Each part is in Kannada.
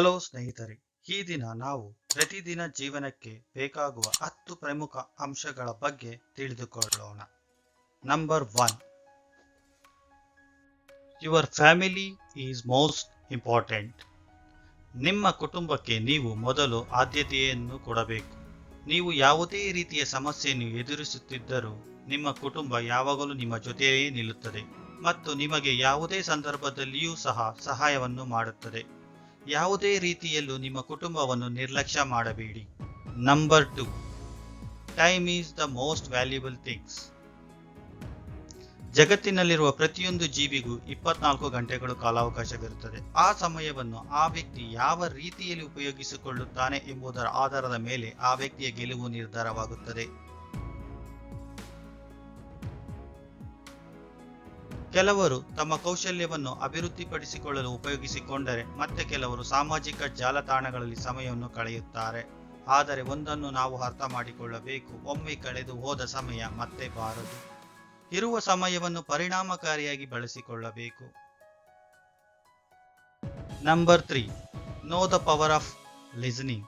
ಹಲೋ ಸ್ನೇಹಿತರೆ, ಈ ದಿನ ನಾವು ಪ್ರತಿದಿನ ಜೀವನಕ್ಕೆ ಬೇಕಾಗುವ ಹತ್ತು ಪ್ರಮುಖ ಅಂಶಗಳ ಬಗ್ಗೆ ತಿಳಿದುಕೊಳ್ಳೋಣ. Number one your family is most important ನಿಮ್ಮ ಕುಟುಂಬಕ್ಕೆ ನೀವು ಮೊದಲು ಆದ್ಯತೆಯನ್ನು ಕೊಡಬೇಕು. ನೀವು ಯಾವುದೇ ರೀತಿಯ ಸಮಸ್ಯೆಯನ್ನು ಎದುರಿಸುತ್ತಿದ್ದರೂ ನಿಮ್ಮ ಕುಟುಂಬ ಯಾವಾಗಲೂ ನಿಮ್ಮ ಜೊತೆಯೇ ನಿಲ್ಲುತ್ತದೆ ಮತ್ತು ನಿಮಗೆ ಯಾವುದೇ ಸಂದರ್ಭದಲ್ಲಿಯೂ ಸಹ ಸಹಾಯವನ್ನು ಮಾಡುತ್ತದೆ. ಯಾವುದೇ ರೀತಿಯಲ್ಲೂ ನಿಮ್ಮ ಕುಟುಂಬವನ್ನು ನಿರ್ಲಕ್ಷ್ಯ ಮಾಡಬೇಡಿ. Number two time is the most valuable things ಜಗತ್ತಿನಲ್ಲಿರುವ ಪ್ರತಿಯೊಂದು ಜೀವಿಗೂ ಇಪ್ಪತ್ನಾಲ್ಕು ಗಂಟೆಗಳು ಕಾಲಾವಕಾಶವಿರುತ್ತದೆ ಆ ಸಮಯವನ್ನು ಆ ವ್ಯಕ್ತಿ ಯಾವ ರೀತಿಯಲ್ಲಿ ಉಪಯೋಗಿಸಿಕೊಳ್ಳುತ್ತಾನೆ ಎಂಬುದರ ಆಧಾರದ ಮೇಲೆ ಆ ವ್ಯಕ್ತಿಯ ಗೆಲುವು ನಿರ್ಧಾರವಾಗುತ್ತದೆ. ಕೆಲವರು ತಮ್ಮ ಕೌಶಲ್ಯವನ್ನು ಅಭಿವೃದ್ಧಿಪಡಿಸಿಕೊಳ್ಳಲು ಉಪಯೋಗಿಸಿಕೊಂಡರೆ ಮತ್ತೆ ಕೆಲವರು ಸಾಮಾಜಿಕ ಜಾಲತಾಣಗಳಲ್ಲಿ ಸಮಯವನ್ನು ಕಳೆಯುತ್ತಾರೆ. ಆದರೆ ಒಂದನ್ನು ನಾವು ಅರ್ಥ ಮಾಡಿಕೊಳ್ಳಬೇಕು, ಒಮ್ಮೆ ಕಳೆದು ಹೋದ ಸಮಯ ಮತ್ತೆ ಬಾರದು. ಇರುವ ಸಮಯವನ್ನು ಪರಿಣಾಮಕಾರಿಯಾಗಿ ಬಳಸಿಕೊಳ್ಳಬೇಕು. Number three know the power of listening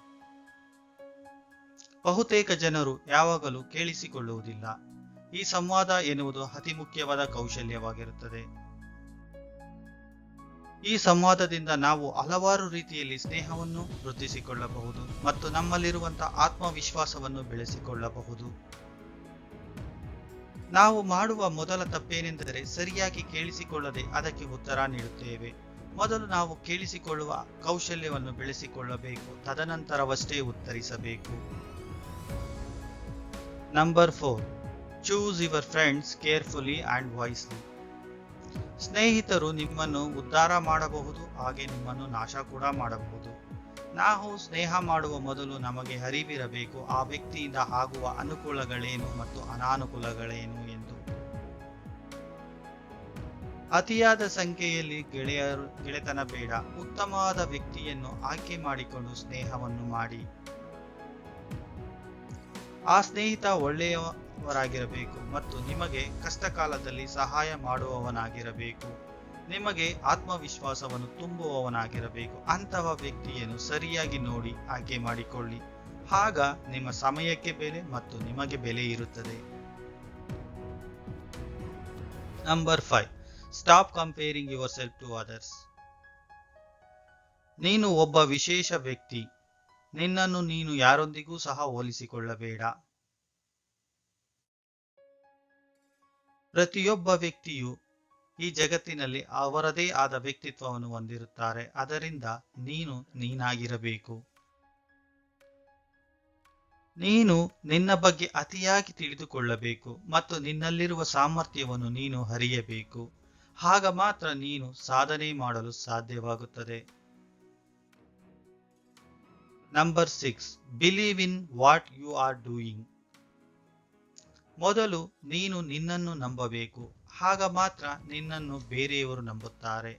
ಬಹುತೇಕ ಜನರು ಯಾವಾಗಲೂ ಕೇಳಿಸಿಕೊಳ್ಳುವುದಿಲ್ಲ. ಈ ಸಂವಾದ ಎನ್ನುವುದು ಅತಿ ಮುಖ್ಯವಾದ ಕೌಶಲ್ಯವಾಗಿರುತ್ತದೆ. ಈ ಸಂವಾದದಿಂದ ನಾವು ಹಲವಾರು ರೀತಿಯಲ್ಲಿ ಸ್ನೇಹವನ್ನು ವೃದ್ಧಿಸಿಕೊಳ್ಳಬಹುದು ಮತ್ತು ನಮ್ಮಲ್ಲಿರುವಂತಹ ಆತ್ಮವಿಶ್ವಾಸವನ್ನು ಬೆಳೆಸಿಕೊಳ್ಳಬಹುದು. ನಾವು ಮಾಡುವ ಮೊದಲ ತಪ್ಪೇನೆಂದರೆ ಸರಿಯಾಗಿ ಕೇಳಿಸಿಕೊಳ್ಳದೆ ಅದಕ್ಕೆ ಉತ್ತರ ನೀಡುತ್ತೇವೆ. ಮೊದಲು ನಾವು ಕೇಳಿಸಿಕೊಳ್ಳುವ ಕೌಶಲ್ಯವನ್ನು ಬೆಳೆಸಿಕೊಳ್ಳಬೇಕು, ತದನಂತರವಷ್ಟೇ ಉತ್ತರಿಸಬೇಕು. Number four. Choose your friends carefully and wisely ಸ್ನೇಹಿತರು ನಿಮ್ಮನ್ನು ಉದ್ಧಾರ ಮಾಡಬಹುದು, ಹಾಗೆ ನಿಮ್ಮನ್ನು ನಾಶ ಕೂಡ ಮಾಡಬಹುದು. ನಾವು ಸ್ನೇಹ ಮಾಡುವ ಮೊದಲು ನಮಗೆ ಅರಿವಿರಬೇಕು, ಆ ವ್ಯಕ್ತಿಯಿಂದ ಆಗುವ ಅನುಕೂಲಗಳೇನು ಮತ್ತು ಅನಾನುಕೂಲಗಳೇನು ಎಂದು. ಅತಿಯಾದ ಸಂಖ್ಯೆಯಲ್ಲಿ ಗೆಳೆಯರು, ಗೆಳೆತನ ಬೇಡ. ಉತ್ತಮವಾದ ವ್ಯಕ್ತಿಯನ್ನು ಆಯ್ಕೆ ಮಾಡಿಕೊಂಡು ಸ್ನೇಹವನ್ನು ಮಾಡಿ. ಆ ಸ್ನೇಹಿತ ಒಳ್ಳೆಯವರಾಗಿರಬೇಕು ಮತ್ತು ನಿಮಗೆ ಕಷ್ಟ ಕಾಲದಲ್ಲಿ ಸಹಾಯ ಮಾಡುವವನಾಗಿರಬೇಕು. ನಿಮಗೆ ಆತ್ಮವಿಶ್ವಾಸವನ್ನು ತುಂಬುವವನಾಗಿರಬೇಕು. ಅಂತಹ ವ್ಯಕ್ತಿಯನ್ನು ಸರಿಯಾಗಿ ನೋಡಿ ಆಯ್ಕೆ ಮಾಡಿಕೊಳ್ಳಿ. ಆಗ ನಿಮ್ಮ ಸಮಯಕ್ಕೆ ಬೆಲೆ ಮತ್ತು ನಿಮಗೆ ಬೆಲೆ ಇರುತ್ತದೆ. Number five. Stop comparing yourself to others ನೀನು ಒಬ್ಬ ವಿಶೇಷ ವ್ಯಕ್ತಿ. ನಿನ್ನನ್ನು ನೀನು ಯಾರೊಂದಿಗೂ ಸಹ ಹೋಲಿಸಿಕೊಳ್ಳಬೇಡ. ಪ್ರತಿಯೊಬ್ಬ ವ್ಯಕ್ತಿಯು ಈ ಜಗತ್ತಿನಲ್ಲಿ ಅವರದೇ ಆದ ವ್ಯಕ್ತಿತ್ವವನ್ನು ಹೊಂದಿರುತ್ತಾರೆ. ಅದರಿಂದ ನೀನು ನೀನಾಗಿರಬೇಕು. ನೀನು ನಿನ್ನ ಬಗ್ಗೆ ಅತಿಯಾಗಿ ತಿಳಿದುಕೊಳ್ಳಬೇಕು ಮತ್ತು ನಿನ್ನಲ್ಲಿರುವ ಸಾಮರ್ಥ್ಯವನ್ನು ನೀನು ಹರಿಯಬೇಕು ಆಗ ಮಾತ್ರ ನೀನು ಸಾಧನೆ ಮಾಡಲು ಸಾಧ್ಯವಾಗುತ್ತದೆ. Number six believe in what you are doing ಮೊದಲು ನೀನು ನಿನ್ನನ್ನು ನಂಬಬೇಕು, ಆಗ ಮಾತ್ರ ನಿನ್ನನ್ನು ಬೇರೆಯವರು ನಂಬುತ್ತಾರೆ.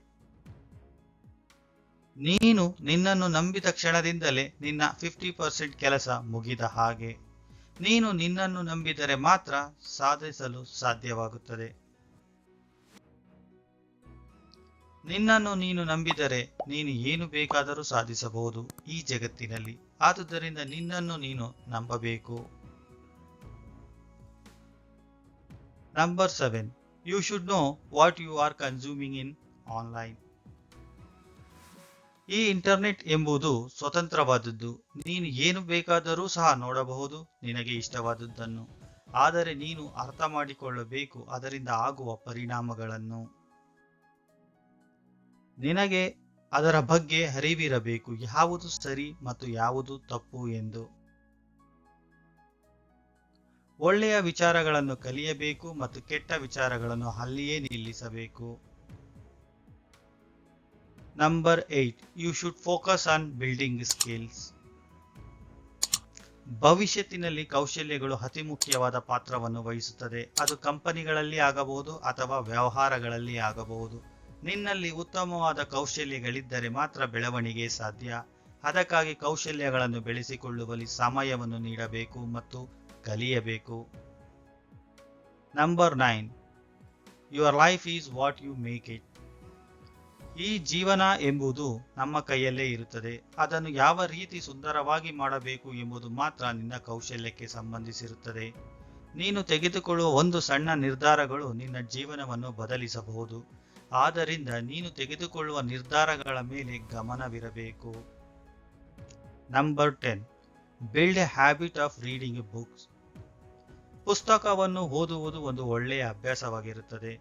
ನೀನು ನಿನ್ನನ್ನು ನಂಬಿದ ಕ್ಷಣದಿಂದಲೇ ನಿನ್ನ ಫಿಫ್ಟಿ ಪರ್ಸೆಂಟ್ ಕೆಲಸ ಮುಗಿದ ಹಾಗೆ. ನೀನು ನಿನ್ನನ್ನು ನಂಬಿದರೆ ಮಾತ್ರ ಸಾಧಿಸಲು ಸಾಧ್ಯವಾಗುತ್ತದೆ. ನಿನ್ನನ್ನು ನೀನು ನಂಬಿದರೆ ನೀನು ಏನು ಬೇಕಾದರೂ ಸಾಧಿಸಬಹುದು ಈ ಜಗತ್ತಿನಲ್ಲಿ. ಆದುದರಿಂದ ನಿನ್ನನ್ನು ನೀನು ನಂಬಬೇಕು. Number 7. You should know what you are consuming in online ಈ ಇಂಟರ್ನೆಟ್ ಎಂಬುದು ಸ್ವತಂತ್ರವಾದದ್ದು. ನೀನು ಏನು ಬೇಕಾದರೂ ಸಹ ನೋಡಬಹುದು, ನಿನಗೆ ಇಷ್ಟವಾದದ್ದನ್ನು. ಆದರೆ ನೀನು ಅರ್ಥ ಮಾಡಿಕೊಳ್ಳಬೇಕು, ಅದರಿಂದ ಆಗುವ ಪರಿಣಾಮಗಳನ್ನು. ನಿನಗೆ ಅದರ ಬಗ್ಗೆ ಅರಿವಿರಬೇಕು, ಯಾವುದು ಸರಿ ಮತ್ತು ಯಾವುದು ತಪ್ಪು ಎಂದು. ಒಳ್ಳೆಯ ವಿಚಾರಗಳನ್ನು ಕಲಿಯಬೇಕು ಮತ್ತು ಕೆಟ್ಟ ವಿಚಾರಗಳನ್ನು ಅಲ್ಲಿಯೇ ನಿಲ್ಲಿಸಬೇಕು. Number eight you should focus on building skills ಭವಿಷ್ಯತ್ತಿನಲ್ಲಿ ಕೌಶಲ್ಯಗಳು ಅತಿ ಮುಖ್ಯವಾದ ಪಾತ್ರವನ್ನು ವಹಿಸುತ್ತದೆ. ಅದು ಕಂಪನಿಗಳಲ್ಲಿ ಆಗಬಹುದು ಅಥವಾ ವ್ಯವಹಾರಗಳಲ್ಲಿ ಆಗಬಹುದು. ನಿನ್ನಲ್ಲಿ ಉತ್ತಮವಾದ ಕೌಶಲ್ಯಗಳಿದ್ದರೆ ಮಾತ್ರ ಬೆಳವಣಿಗೆ ಸಾಧ್ಯ. ಅದಕ್ಕಾಗಿ ಕೌಶಲ್ಯಗಳನ್ನು ಬೆಳೆಸಿಕೊಳ್ಳುವಲ್ಲಿ ಸಮಯವನ್ನು ನೀಡಬೇಕು ಮತ್ತು ಕಲಿಯಬೇಕು. Number nine your life is what you make it ಈ ಜೀವನ ಎಂಬುದು ನಮ್ಮ ಕೈಯಲ್ಲೇ ಇರುತ್ತದೆ. ಅದನ್ನು ಯಾವ ರೀತಿ ಸುಂದರವಾಗಿ ಮಾಡಬೇಕು ಎಂಬುದು ಮಾತ್ರ ನಿನ್ನ ಕೌಶಲ್ಯಕ್ಕೆ ಸಂಬಂಧಿಸಿರುತ್ತದೆ. ನೀನು ತೆಗೆದುಕೊಳ್ಳುವ ಒಂದು ಸಣ್ಣ ನಿರ್ಧಾರಗಳು ನಿನ್ನ ಜೀವನವನ್ನು ಬದಲಿಸಬಹುದು. ಆದ್ದರಿಂದ ನೀನು ತೆಗೆದುಕೊಳ್ಳುವ ನಿರ್ಧಾರಗಳ ಮೇಲೆ ಗಮನವಿರಬೇಕು. Number ten build a habit of reading books ಪುಸ್ತಕವನ್ನು ಓದುವುದು ಒಂದು ಒಳ್ಳೆಯ ಅಭ್ಯಾಸವಾಗಿರುತ್ತದೆ.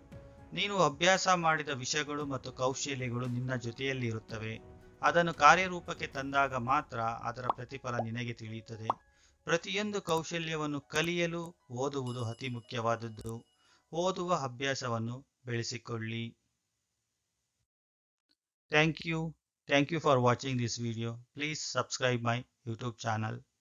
ನೀನು ಅಭ್ಯಾಸ ಮಾಡಿದ ವಿಷಯಗಳು ಮತ್ತು ಕೌಶಲ್ಯಗಳು ನಿನ್ನ ಜೊತೆಯಲ್ಲಿ ಇರುತ್ತವೆ. ಅದನ್ನು ಕಾರ್ಯರೂಪಕ್ಕೆ ತಂದಾಗ ಮಾತ್ರ ಅದರ ಪ್ರತಿಫಲ ನಿನಗೆ ತಿಳಿಯುತ್ತದೆ. ಪ್ರತಿಯೊಂದು ಕೌಶಲ್ಯವನ್ನು ಕಲಿಯಲು ಓದುವುದು ಅತಿ ಮುಖ್ಯವಾದದ್ದು. ಓದುವ ಅಭ್ಯಾಸವನ್ನು ಬೆಳೆಸಿಕೊಳ್ಳಿ. Thank you. Thank you for watching this video. Please subscribe my YouTube channel.